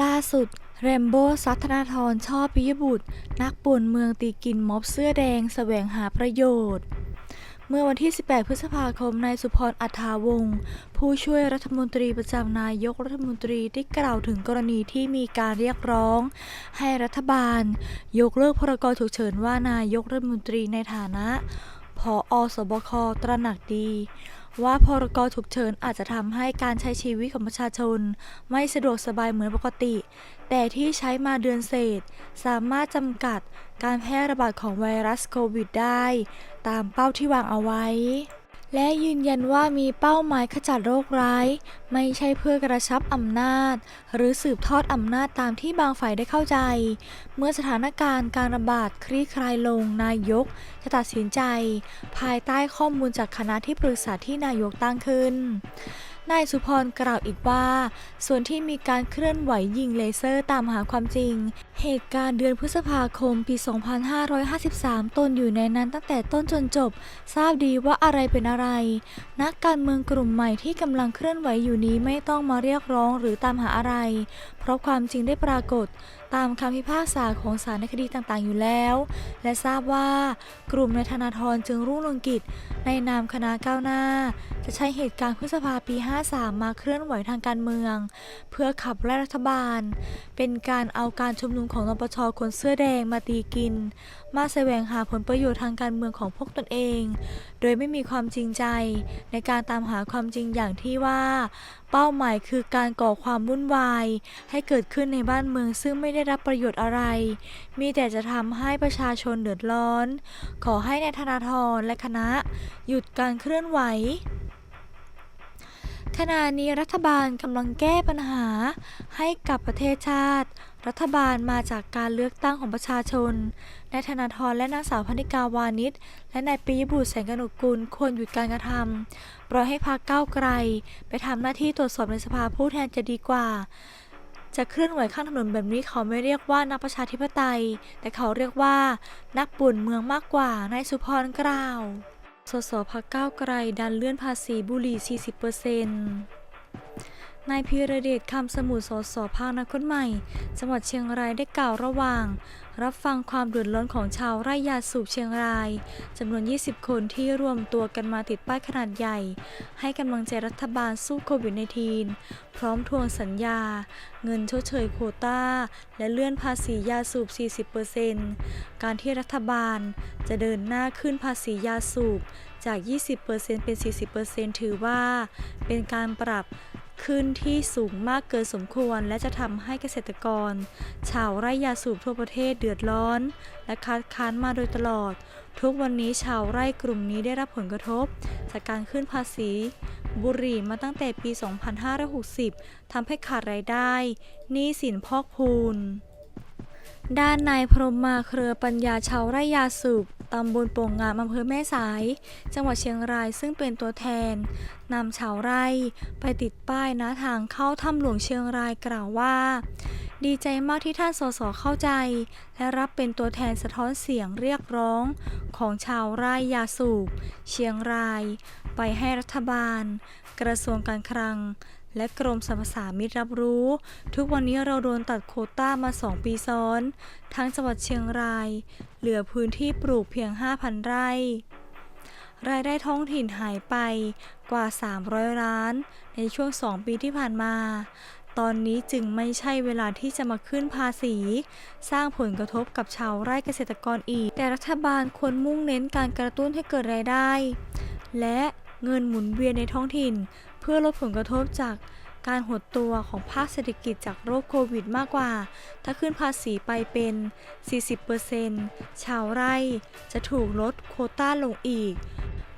ล่าสุดแรมโบ้ซัธนาธรชอบปิยบุตร นักป่วนเมืองตีกินม็อบเสื้อแดงแสวงหาประโยชน์ เมื่อวันที่ 18 พฤษภาคมนายสุพรอัฐาวงศ์ผู้ช่วยรัฐมนตรีประจำนายกรัฐมนตรีได้กล่าวถึงกรณีที่มีการเรียกร้อง ให้รัฐบาล ยกเลิกพรกฉุกเฉินว่านายกรัฐมนตรีในฐานะผออสบคตระหนักดี ว่าพรกฉุกเฉินอาจจะทำให้การใช้ชีวิตของประชาชน ไม่สะดวกสบายเหมือนปกติ แต่ที่ใช้มาเดือนเศษ สามารถจำกัดการแพร่ระบาดของไวรัสโควิดได้ ตามเป้าที่วางเอาไว้ และยืนยันว่ามีเป้าหมายขจัดโรคร้าย ไม่ใช่เพื่อกระชับอำนาจ หรือสืบทอดอำนาจตามที่บางฝ่ายได้เข้าใจ เมื่อสถานการณ์การระบาดคลี่คลายลงนายก จะตัดสินใจ ภายใต้ข้อมูลจากคณะที่ปรึกษาที่นายกตั้งขึ้น นายสุพรกล่าวอีกว่า ส่วนที่มีการเคลื่อนไหวยิงเลเซอร์ตามหาความจริง เหตุการณ์เดือนพฤษภาคมปี 2553 ตนอยู่ในนั้นตั้งแต่ต้นจนจบ ทราบดีว่าอะไรเป็นอะไร นักการเมืองกลุ่มใหม่ที่กำลังเคลื่อนไหวอยู่นี้ไม่ต้องมาเรียกร้องหรือตามหาอะไร เพราะความจริงได้ปรากฏ ตามคำพิพากษาของศาลในคดีต่างๆ อยู่แล้ว และทราบว่ากลุ่มนายธนาธรจึงรุ่งเรืองกิจ ในนามคณะก้าวหน้า จะใช้เหตุการณ์พฤษภาปี 53 มาเคลื่อนไหวทางการเมือง เพื่อขับไล่รัฐบาล เป็นการเอาการชุมนุมของนปชคนเสื้อแดงมาตีกิน มาแสวงหาผลประโยชน์ทางการเมืองของพวกตนเอง โดยไม่มีความจริงใจในการตามหาความจริงอย่างที่ว่า เป้าหมายคือการก่อความวุ่นวาย ให้เกิดขึ้นในบ้านเมืองซึ่งไม่ได้รับประโยชน์อะไร มีแต่จะทำให้ประชาชนเดือดร้อน ขอให้นายธนาธรและคณะ หยุดการเคลื่อนไหว ขณะนี้รัฐบาลกำลังแก้ปัญหาให้กับประเทศชาติ รัฐบาลมาจากการเลือกตั้งของประชาชนนายธนาธรและนางสาวพนิกาวานิชและนายปิยบุตรแสงกนกกุลควรหยุดการกระทำปล่อยให้พรรคก้าวไกล ไปทำหน้าที่ตรวจสอบในสภาผู้แทนจะดีกว่า จะเคลื่อนไหวข้างถนนแบบนี้เขาไม่เรียกว่านักประชาธิปไตย แต่เขาเรียกว่า นักปุ่นเมืองมากกว่านายสุพรกล่าว สสพักก้าวไกลดันเลื่อนภาษีบุหรี่ 40% นายพีระเดชคำสมุทรสสภาคนคนใหม่ จังหวัดเชียงรายได้กล่าวระหว่าง รับฟังความเดือดร้อนของชาวไร่ยาสูบเชียงรายจำนวน 20 คนที่รวมตัวกันมาติดป้ายขนาดใหญ่ ให้กำลังใจรัฐบาลสู้โควิด -19 พร้อมทวงสัญญา เงินชดเชยโควตาและเลื่อนภาษียาสูบ 40%การที่รัฐบาลจะเดินหน้าขึ้นภาษียาสูบจาก 20%เป็น 40%ถือว่า เป็นการปรับ ขึ้นที่สูงมากเกินสมควร และจะทำให้เกษตรกร ชาวไร่ยาสูบทั่วประเทศเดือดร้อน และคัดค้านมาโดยตลอด ทุกวันนี้ชาวไร่กลุ่มนี้ได้รับผลกระทบ จากการขึ้นภาษี บุหรี่มาตั้งแต่ปี 2560 ทำให้ขาดรายได้หนี้สินพอกพูนด้านนายพรมมาเครือปัญญาชาวไร่ยาสูบ ตำบลโป่งงามอำเภอแม่สาย จังหวัดเชียงรายซึ่งเป็นตัวแทนนำชาวไร่ไปติดป้ายณทางเข้าถ้ำหลวงเชียงรายกล่าวว่า ดีใจมากที่ท่านสสเข้าใจ และรับเป็นตัวแทนสะท้อนเสียงเรียกร้องของชาวไร่ยาสูบ เชียงราย ไปให้รัฐบาล กระทรวงการคลัง และกรมสรรพสามิตรับรู้ ทุกวันนี้เราโดนตัดโคต้ามา 2 ปีซ้อน ทั้งจังหวัดเชียงราย เหลือพื้นที่ปลูกเพียง 5,000 ไร่ รายได้ท้องถิ่นหายไปกว่า 300 ล้าน ในช่วง 2 ปีที่ผ่านมา ตอนนี้จึงไม่ใช่เวลาที่จะมาขึ้นภาษี สร้างผลกระทบกับชาวไร่เกษตรกรอีก แต่รัฐบาลควรมุ่งเน้นการกระตุ้นให้เกิดรายได้ และ เงินหมุนเวียนในท้องถิ่น เพื่อลดผลกระทบจากการหดตัวของภาคเศรษฐกิจจากโรคโควิดมากกว่า ถ้าขึ้นภาษีไปเป็น 40%ชาวไร่จะถูกลดโคต้าลงอีก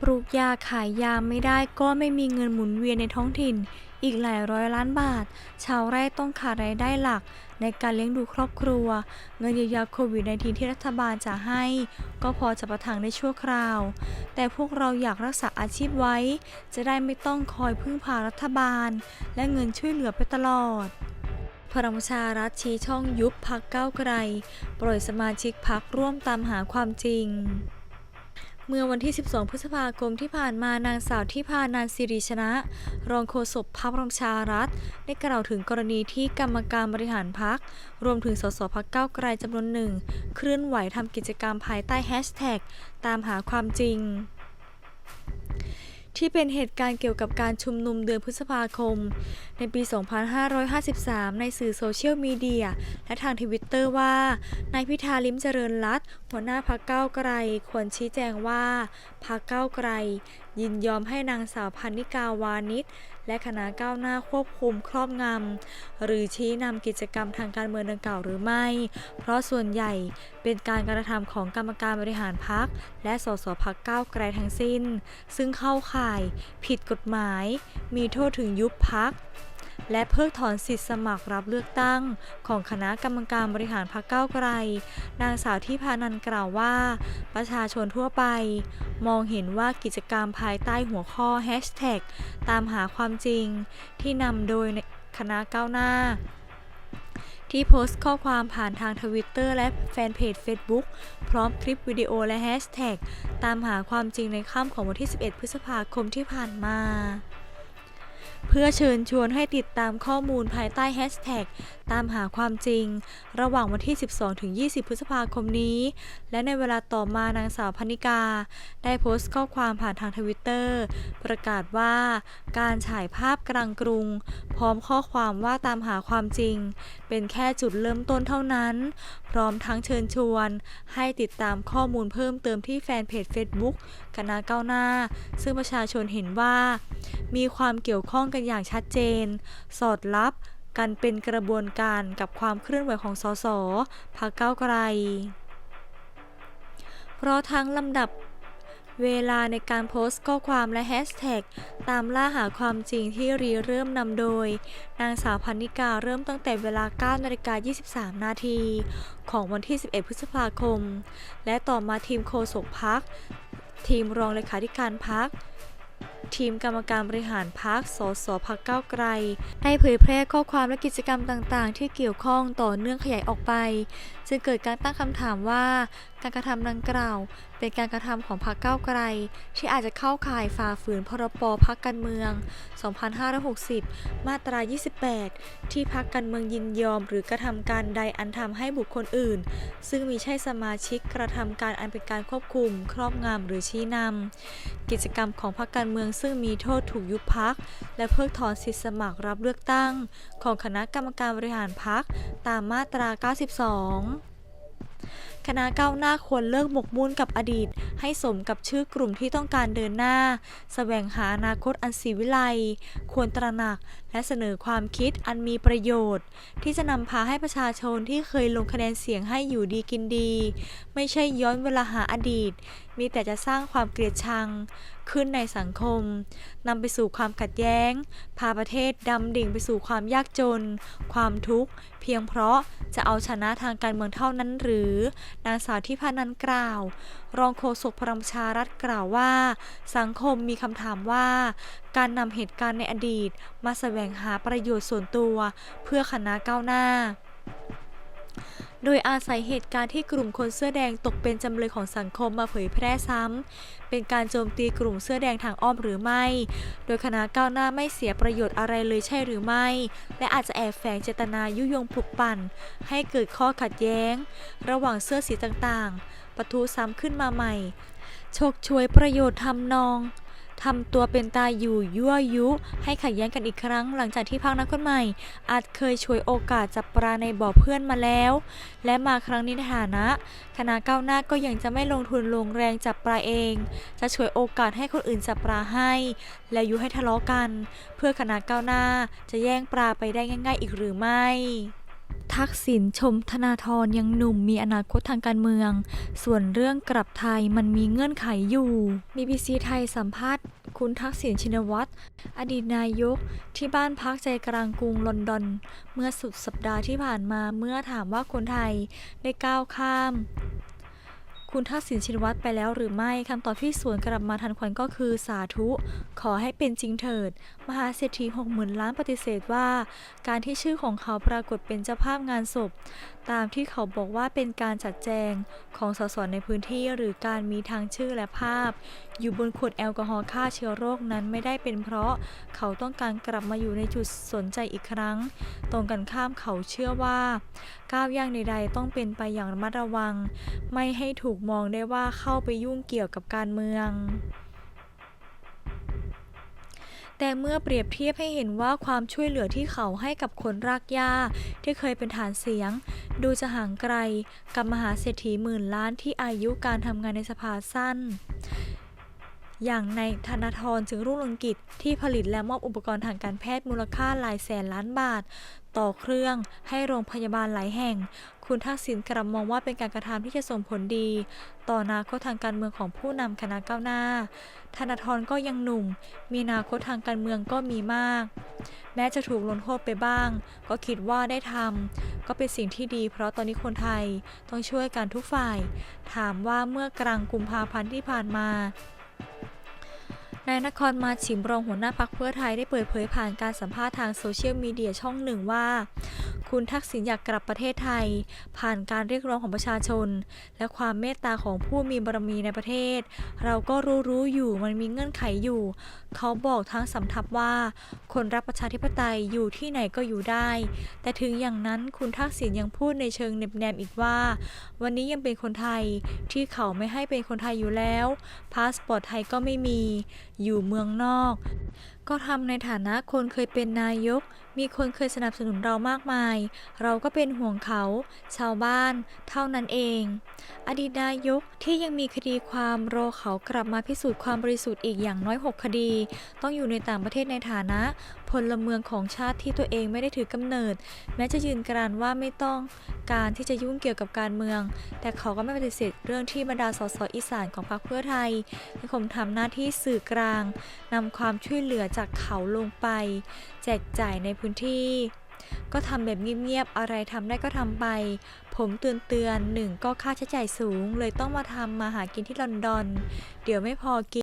ปลูกยาขายยาไม่ได้ก็ไม่มีเงินหมุนเวียนในท้องถิ่น อีกหลายร้อยล้านบาท ชาวไร่ต้องขาดรายได้หลัก ในการเลี้ยงดูครอบครัว เงินเยียวยาโควิด -19 ที่รัฐบาลจะให้ ก็พอจะประทังได้ชั่วคราว แต่พวกเราอยากรักษาอาชีพไว้ จะได้ไม่ต้องคอยพึ่งพารัฐบาล และเงินช่วยเหลือไปตลอดพลังประชารัฐชี้ช่องยุบพักเก้าไกล ปล่อยสมาชิกพักร่วมตามหาความจริง เมื่อวันที่ 12 พฤษภาคมที่ผ่านมานางสาวที่พานานสิริชนะ รองโฆษกพรรคพลังประชารัฐ ได้กล่าวถึงกรณีที่กรรมการบริหารพรรครวมถึงสสพักเก้าไกลจำนวนหนึ่ง เคลื่อนไหวทำกิจกรรมภายใต้แฮชแท็กตามหาความจริง ที่เป็นเหตุการณ์เกี่ยวกับการชุมนุมเดือนพฤษภาคม ในปี 2553 ในสื่อโซเชียลมีเดีย และทางทวิตเตอร์ว่า นายพิธาลิมเจริญรัตน์หัวหน้าพักเก้าไกล ควรชี้แจงว่าพักเก้าไกล ยินยอมให้นางสาวพันนิกาวานิช และคณะก้าวหน้าควบคุมครอบงำหรือชี้นำกิจกรรมทางการเมืองดังกล่าวหรือไม่ เพราะส่วนใหญ่เป็นการกระทำของกรรมการบริหารพักและสสพักก้าวไกลทั้งสิ้น ซึ่งเข้าข่าย ผิดกฎหมาย มีโทษถึงยุบพัก และเพิกถอนสิทธิสมัครรับเลือกตั้ง ของคณะกรรมการบริหารพรรคก้าวไกล นางสาวที่พานันกล่าวว่า ประชาชนทั่วไป มองเห็นว่ากิจกรรมภายใต้หัวข้อแฮชแท็กตามหาความจริง ที่นำโดยคณะก้าวหน้าที่โพสต์ข้อความผ่านทางทวิตเตอร์และแฟนเพจ Facebook พร้อมคลิปวิดีโอและแฮชแท็กตามหาความจริงในค่ำของวันที่ 11 พฤษภาคมที่ผ่านมา เพื่อเชิญชวนให้ติดตามข้อมูลภายใต้แฮชแท็ก ตามหาความจริง ระหว่างวันที่ 12ถึง20 พฤษภาคมนี้ และในเวลาต่อมานางสาวพนิกา ได้โพสต์ข้อความผ่านทางทวิตเตอร์ประกาศว่าการฉายภาพกลางกรุง พร้อมข้อความว่าตามหาความจริง เป็นแค่จุดเริ่มต้นเท่านั้น พร้อมทั้งเชิญชวน ให้ติดตามข้อมูลเพิ่มเติมที่แฟนเพจ Facebook คณะก้าวหน้า ซึ่งประชาชนเห็นว่า มีความเกี่ยวข้องกันอย่างชัดเจน สอดรับ กันเป็นกระบวนการกับความเคลื่อนไหวของสสพรรคก้าวไกล เพราะทั้งลำดับเวลาในการโพสต์ข้อความและแฮชแท็กตามล่าหาความจริงที่รีเริ่มนำโดย นางสาวพันนิกาเริ่มตั้งแต่เวลา 9นาฬิกา23 นาทีของวันที่ 11 พฤษภาคม และต่อมาทีมโฆษกพัก ทีมรองเลขาธิการพัก ทีมกรรมการบริหารพักสสพักเก้าไกลได้เผยแพร่ข้อความและกิจกรรมต่างๆ ที่เกี่ยวข้องต่อเนื่องขยายออกไป จึงเกิดการตั้งคำถามว่า การกระทำดังกล่าว เป็นการกระทำของพรรคก้าวไกล ที่อาจจะเข้าข่ายฝ่าฝืนพรบพักการเมือง 2560 มาตรา 28 ที่พักการเมืองยินยอม หรือกระทำการใดอันทำให้บุคคลอื่น ซึ่งมีใช่สมาชิกกระทำการอันเป็นการควบคุม ครอบงำหรือชี้นำกิจกรรมของพรรคการเมืองซึ่งมีโทษถูกยุบพักและเพิกถอนสิทธิสมัครรับเลือกตั้ง ของคณะกรรมการบริหารพักตามมาตรา 92 คณะก้าวหน้าควรเลิกหมกมุ่นกับอดีต ให้สมกับชื่อกลุ่มที่ต้องการเดินหน้า แสวงหาอนาคตอันศรีวิไล ควรตระหนัก และเสนอความคิดอันมีประโยชน์ ที่จะนำพาให้ประชาชนที่เคยลงคะแนนเสียงให้อยู่ดีกินดี ไม่ใช่ย้อนเวลาหาอดีต มีแต่จะสร้างความเกลียดชัง ขึ้นในสังคมนำไปสู่ความขัดแย้ง พาประเทศดำดิ่งไปสู่ความยากจน ความทุกข์ เพียงเพราะจะเอาชนะทางการเมืองเท่านั้นหรือ นางสาวที่พานันกล่าว รองโฆษกพลังประชารัฐกล่าวว่า สังคมมีคำถามว่า การนำเหตุการณ์ในอดีต มาแสวงหาประโยชน์ส่วนตัว เพื่อคณะก้าวหน้าโดยอาศัยเหตุการณ์ที่กลุ่มคนเสื้อแดงตกเป็นจำเลยของสังคมมาเผยแพร่ซ้ำ เป็นการโจมตีกลุ่มเสื้อแดงทางอ้อมหรือไม่ โดยคณะก้าวหน้าไม่เสียประโยชน์อะไรเลยใช่หรือไม่ และอาจจะแอบแฝงเจตนายุยงปลุกปั่น ให้เกิดข้อขัดแย้ง ระหว่างเสื้อสีต่างๆ ปะทุซ้ำขึ้นมาใหม่ฉกฉวยประโยชน์ทำนองทำตัวเป็นตายอยู่ยั่วยุ ให้ขัดแย้งกันอีกครั้ง หลังจากที่พักนักคนใหม่ อาจเคยฉวยโอกาสจับปลาในบ่อเพื่อนมาแล้ว และมาครั้งนี้ในฐานะ คณะก้าวหน้าก็ยังจะไม่ลงทุนลงแรงจับปลาเอง จะฉวยโอกาสให้คนอื่นจับปลาให้ และยุให้ทะเลาะกัน เพื่อคณะก้าวหน้าจะแย่งปลาไปได้ง่าย ๆ อีกหรือไม่ ทักษิณชมธนาธรยังหนุ่มมีอนาคตทางการเมือง ส่วนเรื่องกลับไทยมันมีเงื่อนไขอยู่ BBC ไทยสัมภาษณ์ คุณทักษิณชินวัตรอดีตนายกที่บ้านพักใจกลางกรุงลอนดอน เมื่อสุดสัปดาห์ที่ผ่านมาเมื่อถามว่าคนไทยได้ก้าวข้าม คุณทักษิณชินวัตรไปแล้วหรือไม่คำตอบที่สวนกลับมาทันควันก็คือสาธุ ขอให้เป็นจริงเถิด มหาเศรษฐีหกหมื่นล้านปฏิเสธว่า การที่ชื่อของเขาปรากฏเป็นเจ้าภาพงานศพ ตามที่เขาบอกว่าเป็นการจัดแจงของสสในพื้นที่หรือการมีทางชื่อและภาพ อยู่บนขวดแอลกอฮอล์ฆ่าเชื้อโรคนั้นไม่ได้เป็นเพราะเขาต้องการกลับมาอยู่ในจุดสนใจอีกครั้ง ตรงกันข้ามเขาเชื่อว่า ก้าวย่างใดๆต้องเป็นไปอย่างระมัดระวัง ไม่ให้ถูกมองได้ว่าเข้าไปยุ่งเกี่ยวกับการเมือง แต่เมื่อเปรียบเทียบให้เห็นว่าความช่วยเหลือที่เขาให้กับคนรากหญ้าที่เคยเป็นฐานเสียง ดูจะห่างไกลกับมหาเศรษฐีหมื่นล้านที่อายุการทำงานในสภาสั้น อย่างในธนาธรจึงรุ่งเรืองกิจที่ผลิตและมอบอุปกรณ์ทางการแพทย์มูลค่าหลายแสนล้านบาท ต่อเครื่องให้โรงพยาบาลหลายแห่ง คุณทักษิณกลับมองว่าเป็นการกระทำที่จะส่งผลดี ต่ออนาคตทางการเมืองของผู้นำคณะก้าวหน้า ธนาธรก็ยังหนุ่ม มีอนาคตทางการเมืองก็มีมาก แม้จะถูกลงโทษไปบ้าง ก็คิดว่าได้ทำก็เป็นสิ่งที่ดี เพราะตอนนี้คนไทยต้องช่วยกันทุกฝ่าย ถามว่าเมื่อกลางกุมภาพันธ์ที่ผ่านมา นายนครมาชิมรองหัวหน้าพักเพื่อไทยได้เปิดเผยผ่านการสัมภาษณ์ทางโซเชียลมีเดียช่องหนึ่งว่า คุณทักษิณอยากกลับประเทศไทย ผ่านการเรียกร้องของประชาชน และความเมตตาของผู้มีบารมีในประเทศ เราก็รู้รู้อยู่มันมีเงื่อนไขอยู่ เขาบอกทั้งสำทับว่า คนรักประชาธิปไตยอยู่ที่ไหนก็อยู่ได้ แต่ถึงอย่างนั้นคุณทักษิณยังพูดในเชิงเน็บแนมอีกว่า วันนี้ยังเป็นคนไทยที่เขาไม่ให้เป็นคนไทยอยู่แล้วพาสปอร์ตไทยก็ไม่มีอยู่เมืองนอก ก็ทำในฐานะคนเคยเป็นนายก มีคนเคยสนับสนุนเรามากมาย เราก็เป็นห่วงเขา ชาวบ้าน เท่านั้นเอง อดีตนายกที่ยังมีคดีความรอเขากลับมาพิสูจน์ความบริสุทธิ์อีกอย่างน้อย 6 คดี ต้องอยู่ในต่างประเทศในฐานะพลเมืองของชาติที่ตัวเองไม่ได้ถือกำเนิด แม้จะยืนกรานว่าไม่ต้อง การที่จะยุ่งเกี่ยวกับการเมือง แต่เขาก็ไม่ปฏิเสธเรื่องที่บรรดาสสอีสานของพรรคเพื่อไทยยังคงทำหน้าที่สื่อกลางนำความช่วยเหลือจากเขาลงไป แจกจ่ายในพื้นที่ ก็ทำแบบเงียบๆอะไรทำได้ก็ทำไป ผมเตือนเตือนๆหนึ่งก็ค่าใช้จ่ายสูง เลยต้องมาทำมาหากินที่ลอนดอน เดี๋ยวไม่พอกิน